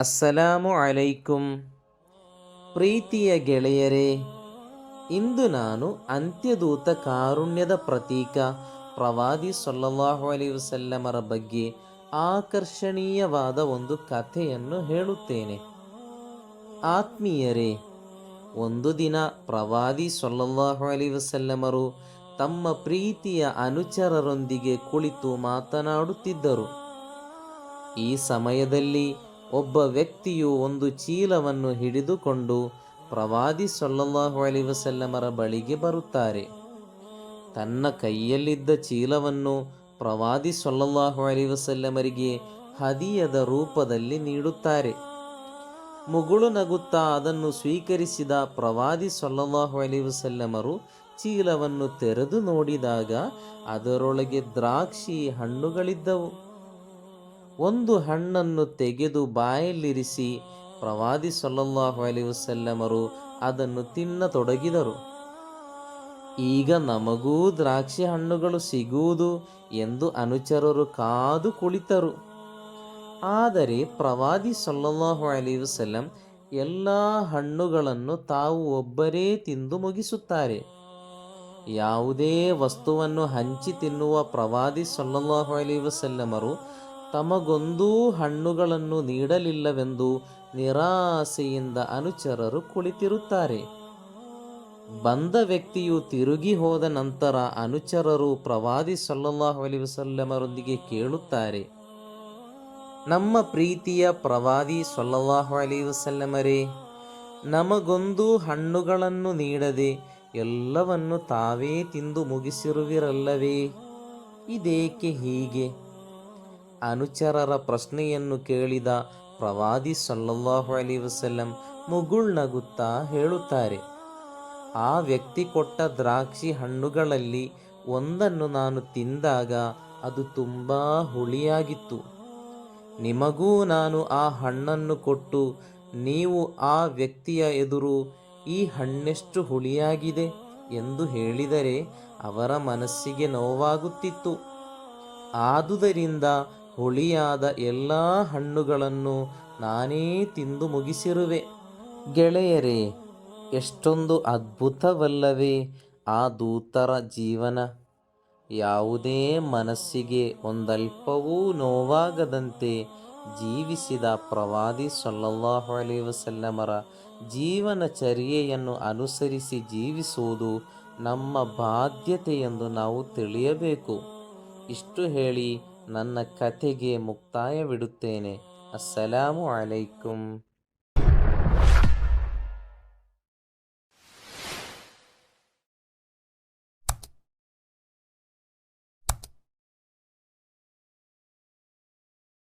ಅಸ್ಸಲಾಮು ಅಲೈಕುಂ ಪ್ರೀತಿಯ ಗೆಳೆಯರೇ, ಇಂದು ನಾನು ಅಂತ್ಯದೂತ ಕಾರುಣ್ಯದ ಪ್ರತೀಕ ಪ್ರವಾದಿ ಸೊಲ್ಲಲ್ಲಾಹು ಅಲಿ ವಸಲ್ಲಮರ ಬಗ್ಗೆ ಆಕರ್ಷಣೀಯವಾದ ಒಂದು ಕಥೆಯನ್ನು ಹೇಳುತ್ತೇನೆ. ಆತ್ಮೀಯರೇ, ಒಂದು ದಿನ ಪ್ರವಾದಿ ಸೊಲ್ಲಲ್ಲಾಹು ಅಲಿ ವಸಲ್ಲಮರು ತಮ್ಮ ಪ್ರೀತಿಯ ಅನುಚರರೊಂದಿಗೆ ಕುಳಿತು ಮಾತನಾಡುತ್ತಿದ್ದರು. ಈ ಸಮಯದಲ್ಲಿ ಒಬ್ಬ ವ್ಯಕ್ತಿಯು ಒಂದು ಚೀಲವನ್ನು ಹಿಡಿದುಕೊಂಡು ಪ್ರವಾದಿ ಸೊಲ್ಲಲ್ಲಾಹು ಅಲಿ ವಸಲ್ಲಮರ ಬಳಿಗೆ ಬರುತ್ತಾರೆ. ತನ್ನ ಕೈಯಲ್ಲಿದ್ದ ಚೀಲವನ್ನು ಪ್ರವಾದಿ ಸೊಲ್ಲಲ್ಲಾಹು ಅಲಿ ವಸಲ್ಲಮರಿಗೆ ಹದಿಯದ ರೂಪದಲ್ಲಿ ನೀಡುತ್ತಾರೆ. ಮುಗುಳು ನಗುತ್ತಾ ಅದನ್ನು ಸ್ವೀಕರಿಸಿದ ಪ್ರವಾದಿ ಸೊಲ್ಲಲ್ಲಾಹು ಅಲಿ ವಸಲ್ಲಮರು ಚೀಲವನ್ನು ತೆರೆದು ನೋಡಿದಾಗ ಅದರೊಳಗೆ ದ್ರಾಕ್ಷಿ ಹಣ್ಣುಗಳಿದ್ದವು. ಒಂದು ಹಣ್ಣನ್ನು ತೆಗೆದು ಬಾಯಲ್ಲಿರಿಸಿ ಪ್ರವಾದಿ ಸೊಲ್ಲಲ್ಲಾಹು ಅಲಿ ವಸಲ್ಲಮರು ಅದನ್ನು ತಿನ್ನತೊಡಗಿದರು ಈಗ ನಮಗೂ ದ್ರಾಕ್ಷಿ ಹಣ್ಣುಗಳು ಸಿಗುವುದು ಎಂದು ಅನುಚರರು ಕಾದು ಕುಳಿತರು. ಆದರೆ ಪ್ರವಾದಿ ಸೊಲ್ಲಲ್ಲಾಹು ಅಲಿ ವಸಲ್ಲಂ ಎಲ್ಲ ಹಣ್ಣುಗಳನ್ನು ತಾವು ಒಬ್ಬರೇ ತಿಂದು ಮುಗಿಸುತ್ತಾರೆ. ಯಾವುದೇ ವಸ್ತುವನ್ನು ಹಂಚಿ ತಿನ್ನುವ ಪ್ರವಾದಿ ಸೊಲ್ಲಲ್ಲಾಹು ಅಲಿ ವಸಲ್ಲಮರು ತಮಗೊಂದೂ ಹಣ್ಣುಗಳನ್ನು ನೀಡಲಿಲ್ಲವೆಂದು ನಿರಾಸೆಯಿಂದ ಅನುಚರರು ಕುಳಿತಿರುತ್ತಾರೆ. ಬಂದ ವ್ಯಕ್ತಿಯು ತಿರುಗಿ ಹೋದ ನಂತರ ಅನುಚರರು ಪ್ರವಾದಿ ಸಲ್ಲಾಹು ಅಲಿ ವಸಲ್ಲಮರೊಂದಿಗೆ ಕೇಳುತ್ತಾರೆ, ನಮ್ಮ ಪ್ರೀತಿಯ ಪ್ರವಾದಿ ಸೊಲ್ಲಲ್ಲಾಹು ಅಲಿ ವಸಲ್ಲಮರೇ, ನಮಗೊಂದು ಹಣ್ಣುಗಳನ್ನು ನೀಡದೆ ಎಲ್ಲವನ್ನು ತಾವೇ ತಿಂದು ಮುಗಿಸಿರುವಿರಲ್ಲವೇ? ಇದೇಕೆ ಹೀಗೆ? ಅನುಚರರ ಪ್ರಶ್ನೆಯನ್ನು ಕೇಳಿದ ಪ್ರವಾದಿ ಸಲ್ಲಲ್ಲಾಹು ಅಲಿ ವಸಲ್ಲಂ ಮುಗುಳ್ನಗುತ್ತಾ ಹೇಳುತ್ತಾರೆ, ಆ ವ್ಯಕ್ತಿ ಕೊಟ್ಟ ದ್ರಾಕ್ಷಿ ಹಣ್ಣುಗಳಲ್ಲಿ ಒಂದನ್ನು ನಾನು ತಿಂದಾಗ ಅದು ತುಂಬ ಹುಳಿಯಾಗಿತ್ತು. ನಿಮಗೂ ನಾನು ಆ ಹಣ್ಣನ್ನು ಕೊಟ್ಟು ನೀವು ಆ ವ್ಯಕ್ತಿಯ ಎದುರು ಈ ಹಣ್ಣೆಷ್ಟು ಹುಳಿಯಾಗಿದೆ ಎಂದು ಹೇಳಿದರೆ ಅವರ ಮನಸ್ಸಿಗೆ ನೋವಾಗುತ್ತಿತ್ತು. ಆದುದರಿಂದ ಹುಳಿಯಾದ ಎಲ್ಲ ಹಣ್ಣುಗಳನ್ನು ನಾನೇ ತಿಂದು ಮುಗಿಸಿರುವೆ. ಗೆಳೆಯರೇ, ಎಷ್ಟೊಂದು ಅದ್ಭುತವಲ್ಲವೇ ಆ ದೂತರ ಜೀವನ. ಯಾವುದೇ ಮನಸ್ಸಿಗೆ ಒಂದಲ್ಪವೂ ನೋವಾಗದಂತೆ ಜೀವಿಸಿದ ಪ್ರವಾದಿ ಸೊಲ್ಲಲ್ಲಾಹು ಅಲಿ ವಸಲ್ಲಮರ ಜೀವನ ಚರ್ಯೆಯನ್ನು ಅನುಸರಿಸಿ ಜೀವಿಸುವುದು ನಮ್ಮ ಬಾಧ್ಯತೆ ಎಂದು ನಾವು ತಿಳಿಯಬೇಕು. ಇಷ್ಟು ಹೇಳಿ ನನ್ನ ಕಥೆಗೆ ಮುಕ್ತಾಯವಿಡುತ್ತೇನೆ. ಅಸ್ಸಲಾಮು ಅಲೈಕುಂ.